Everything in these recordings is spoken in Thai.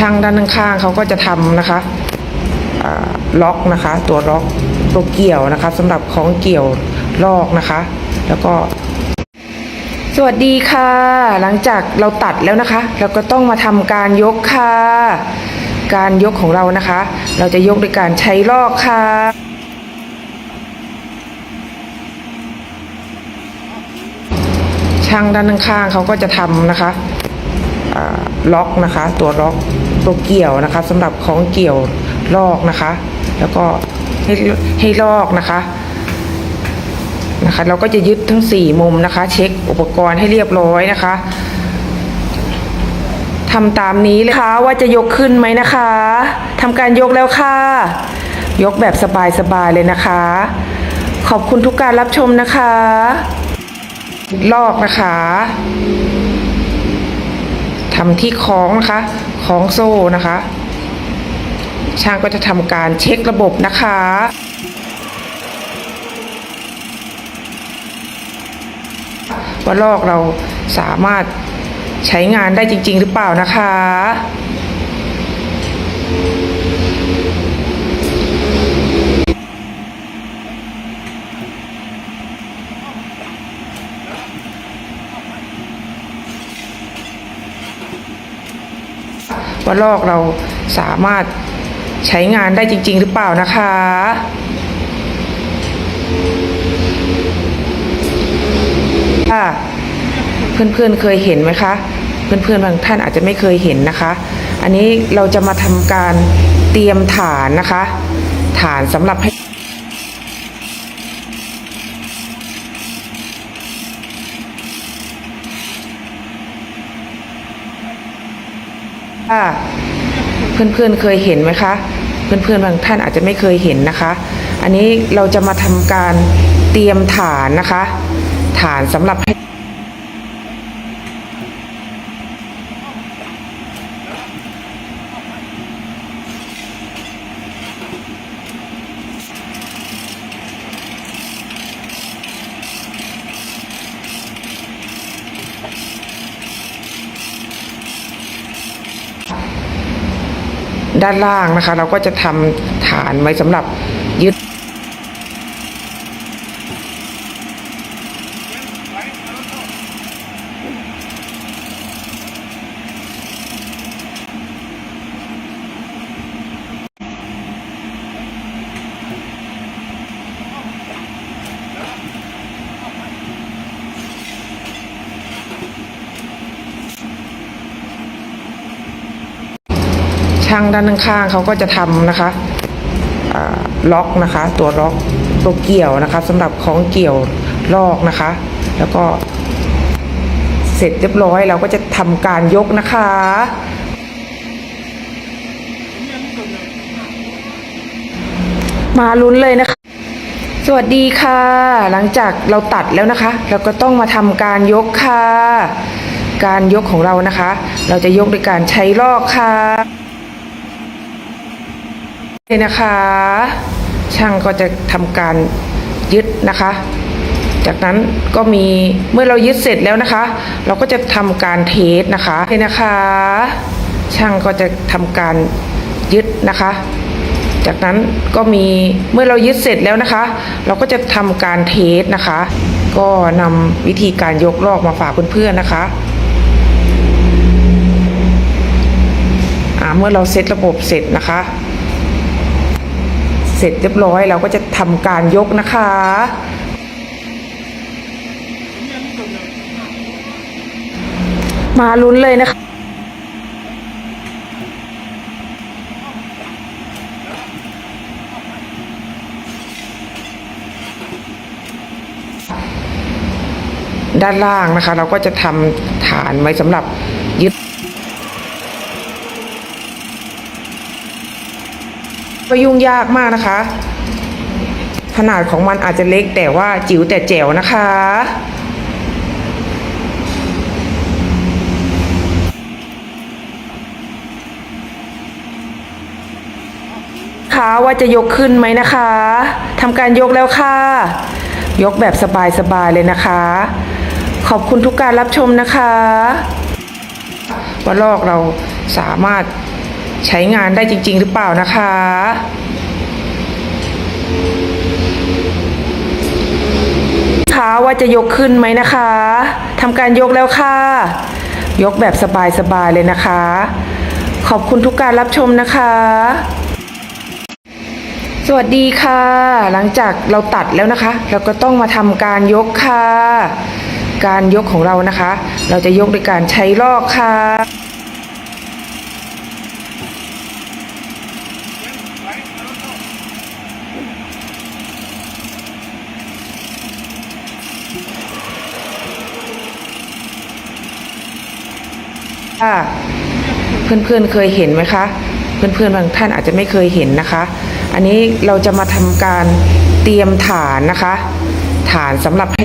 ช่างด้านข้างเขาก็จะทำนะคะล็อกนะคะ ตัวล็อกตัวเกี่ยวนะคะสำหรับของเกี่ยวลอกนะคะ แล้วก็สวัสดีค่ะ หลังจากเราตัดแล้วนะคะ เราก็ต้องมาทำการยกค่ะ การยกของเรานะคะ เราจะยกโดยการใช้ลอกค่ะช่างด้านข้างเขาก็จะทำนะคะ ล็อกนะคะ ตัวล็อกตัวเกี่ยวนะคะสำหรับของเกี่ยวลอกนะคะ แล้วก็ให้ให้ลอกนะคะนะคะ เราก็จะยึดทั้ง 4 มุมนะคะ เช็คอุปกรณ์ให้เรียบร้อยนะคะทำตามนี้เลยค่ะว่าจะยกขึ้นไหมนะคะทำการยกแล้วค่ะ ยกแบบสบายๆเลยนะคะ ขอบคุณทุกการรับชมนะคะ ลอกนะคะ ทำที่คล้องนะคะคล้องโซ่นะคะ ช่างก็จะทำการเช็คระบบนะคะว่าลอกเราสามารถใช้งานได้จริง ๆ หรือเปล่านะคะ ว่าลอกเราสามารถใช้งานได้จริง ๆ หรือเปล่านะคะ ค่ะ เพื่อนๆเคยเห็นไหมคะ เพื่อนๆบางท่านอาจจะไม่เคยเห็นนะคะ อันนี้เราจะมาทำการเตรียมฐานนะคะ ฐานสำหรับให้่าเพื่อนๆเคยเห็นไหมคะ เพื่อนๆบางท่านอาจจะไม่เคยเห็นนะคะ อันนี้เราจะมาทำการเตรียมฐานนะคะ ฐานสำหรับให้ ด้านล่างนะคะ เราก็จะทำฐานไว้สำหรับยึด ช่างด้านข้างเขาก็จะทำนะคะล็อกนะคะ ตัวล็อกตัวเกี่ยวนะคะสำหรับของเกี่ยวลอกนะคะ แล้วก็เสร็จเรียบร้อยเราก็จะทำการยกนะคะมาลุ้นเลยนะคะ สวัสดีค่ะ หลังจากเราตัดแล้วนะคะ เราก็ต้องมาทำการยกค่ะ การยกของเรานะคะ เราจะยกโดยการใช้ลอกค่ะ เลยนะคะ ช่างก็จะทำการยึดนะคะ จากนั้นก็มีเมื่อเรายึดเสร็จแล้วนะคะ เราก็จะทำการเทสนะคะเลยนะคะ ช่างก็จะทำการยึดนะคะ จากนั้นก็มีเมื่อเรายึดเสร็จแล้วนะคะ เราก็จะทำการเทสนะคะ ก็นำวิธีการยกลอกมาฝากเพื่อนๆนะคะอ่าเมื่อเราเซตระบบเสร็จนะคะ เสร็จเรียบร้อยเราก็จะทำการยกนะคะ มาลุ้นเลยนะคะด้านล่างนะคะ เราก็จะทำฐานไว้สำหรับยึด ก็ยุ่งยากมากนะคะ ขนาดของมันอาจจะเล็กแต่ว่าจิ๋วแต่แจ๋วนะคะค่ะว่าจะยกขึ้นไหมนะคะทำการยกแล้วค่ะ ยกแบบสบายๆเลยนะคะ ขอบคุณทุกการรับชมนะคะว่าลอกเราสามารถ ใช้งานได้จริง ๆ หรือเปล่านะคะคะว่าจะยกขึ้นไหมนะคะทำการยกแล้วค่ะ ยกแบบสบาย ๆ เลยนะคะ ขอบคุณทุกการรับชมนะคะสวัสดีค่ะ หลังจากเราตัดแล้วนะคะ เราก็ต้องมาทำการยกค่ะ การยกของเรานะคะ เราจะยกด้วยการใช้ลอกค่ะ ค่ะเพื่อนๆเคยเห็นไหมคะ เพื่อนๆบางท่านอาจจะไม่เคยเห็นนะคะ อันนี้เราจะมาทำการเตรียมฐานนะคะ ฐานสำหรับให้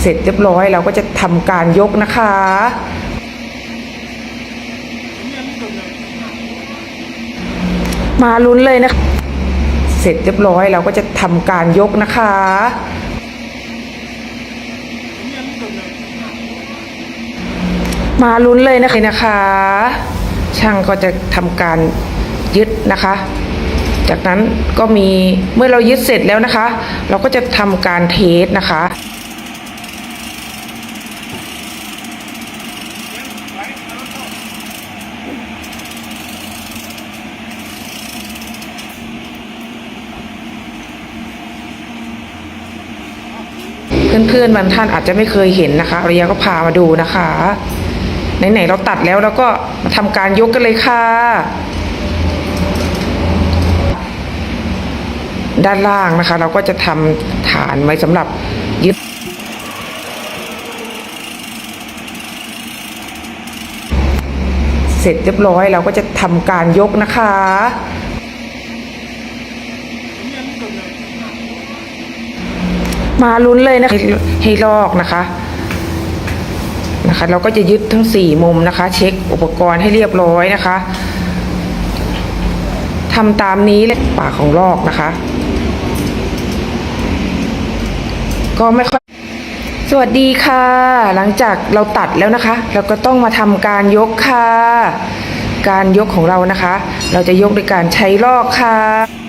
เสร็จเรียบร้อยเราก็จะทำการยกนะคะ มาลุ้นเลยนะคะเสร็จเรียบร้อยเราก็จะทำการยกนะคะมาลุ้นเลยนะคะนะคะ ช่างก็จะทำการยึดนะคะ จากนั้นก็มีเมื่อเรายึดเสร็จแล้วนะคะ เราก็จะทำการเทสนะคะ เพื่อนๆบางท่านอาจจะไม่เคยเห็นนะคะริยาก็พามาดูนะคะไหนๆเราตัดแล้วเราก็มาทำการยกกันเลยค่ะ ด้านล่างนะคะ เราก็จะทำฐานไว้สำหรับยึดเสร็จเรียบร้อยเราก็จะทำการยกนะคะ มาลุ้นเลยนะคะให้ใหลอกนะคะนะคะ เราก็จะยึดทั้งสี่มุมนะคะ เช็คอุปกรณ์ให้เรียบร้อยนะคะทำตามนี้เลยปากของลอกนะคะ ก็ไม่ค่อยสวัสดีค่ะ หลังจากเราตัดแล้วนะคะ เราก็ต้องมาทำการยกค่ะ การยกของเรานะคะ เราจะยกโดยการใช้ลอกค่ะ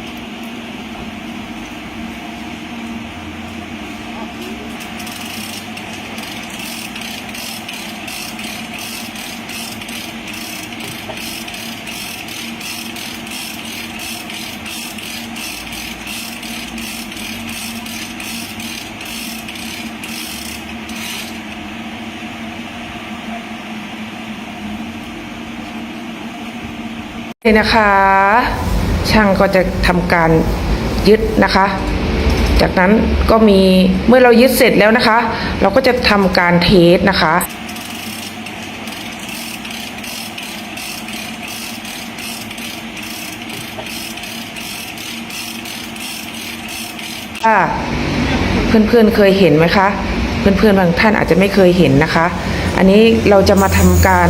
เลยนะคะ ช่างก็จะทำการยึดนะคะ จากนั้นก็มีเมื่อเรายึดเสร็จแล้วนะคะ เราก็จะทำการเทสนะคะค่ะเพื่อนๆเคยเห็นไหมคะเพื่อนๆบางท่านอาจจะไม่เคยเห็นนะคะ อันนี้เราจะมาทำการ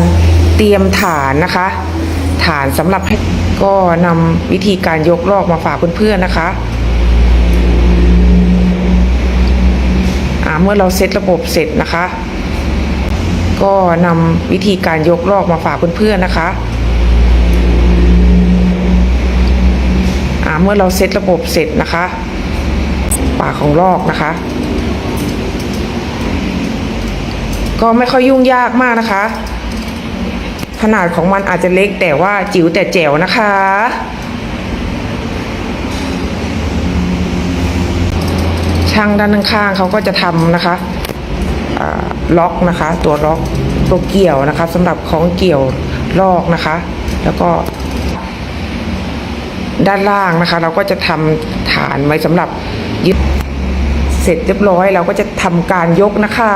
เตรียมฐานนะคะ ฐานสำหรับให้ก็นำวิธีการยกลอกมาฝากเพื่อนๆนะคะอ่าเมื่อเราเซตระบบเสร็จนะคะ ก็นำวิธีการยกลอกมาฝากเพื่อนๆนะคะอ่าเมื่อเราเซตระบบเสร็จนะคะปากของลอกนะคะ ก็ไม่ค่อยยุ่งยากมากนะคะ ขนาดของมันอาจจะเล็กแต่ว่าจิ๋วแต่แจ๋วนะคะ ช่างด้านข้างเขาก็จะทำนะคะล็อกนะคะ ตัวล็อกตัวเกี่ยวนะคะสำหรับของเกี่ยวลอกนะคะ แล้วก็ ด้านล่างนะคะ เราก็จะทำฐานไว้สำหรับยึดเสร็จเรียบร้อย เราก็จะทำการยกนะคะ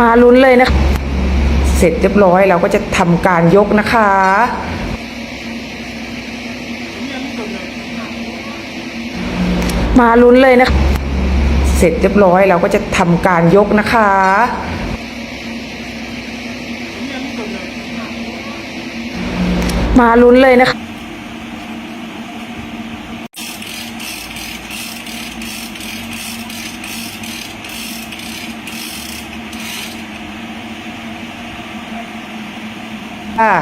มาลุ้นเลยนะ เสร็จเรียบร้อยเราก็จะทำการยกนะคะมาลุ้นเลยนะ เสร็จเรียบร้อยเราก็จะทำการยกนะคะ มาลุ้นเลยนะคะ ค่ะ